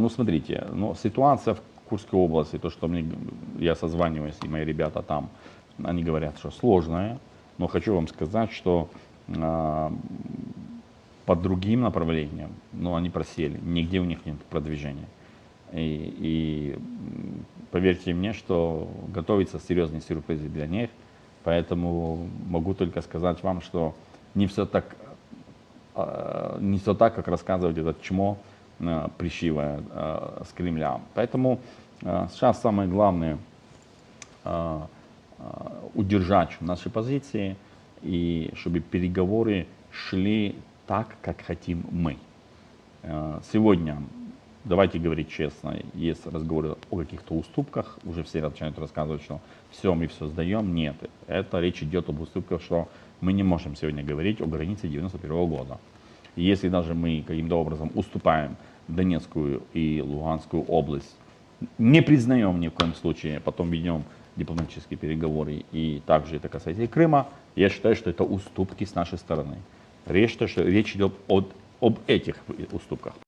Ну, смотрите, ну, ситуация в Курской области, то, что мне, я созваниваюсь, и мои ребята там, они говорят, что сложная, но хочу вам сказать, что а, по другим направлениям, ну, они просели, нигде у них нет продвижения. И, и поверьте мне, что готовятся серьезные сюрпризы для них, поэтому могу только сказать вам, что не все так, а, не все так, как рассказывает этот чмо, э, пришивая э, с Кремля. Поэтому э, сейчас самое главное э, э, удержать наши позиции и чтобы переговоры шли так, как хотим мы. Э, Сегодня, давайте говорить честно, есть разговоры о каких-то уступках, уже все начинают рассказывать, что все, мы все сдаем. Нет, это речь идет об уступках, что мы не можем сегодня говорить о границе 91 года. Если даже мы каким-то образом уступаем Донецкую и Луганскую область, не признаем ни в коем случае, потом ведем дипломатические переговоры, и также это касается и Крыма, я считаю, что это уступки с нашей стороны. Речь, что речь идет от- об этих уступках.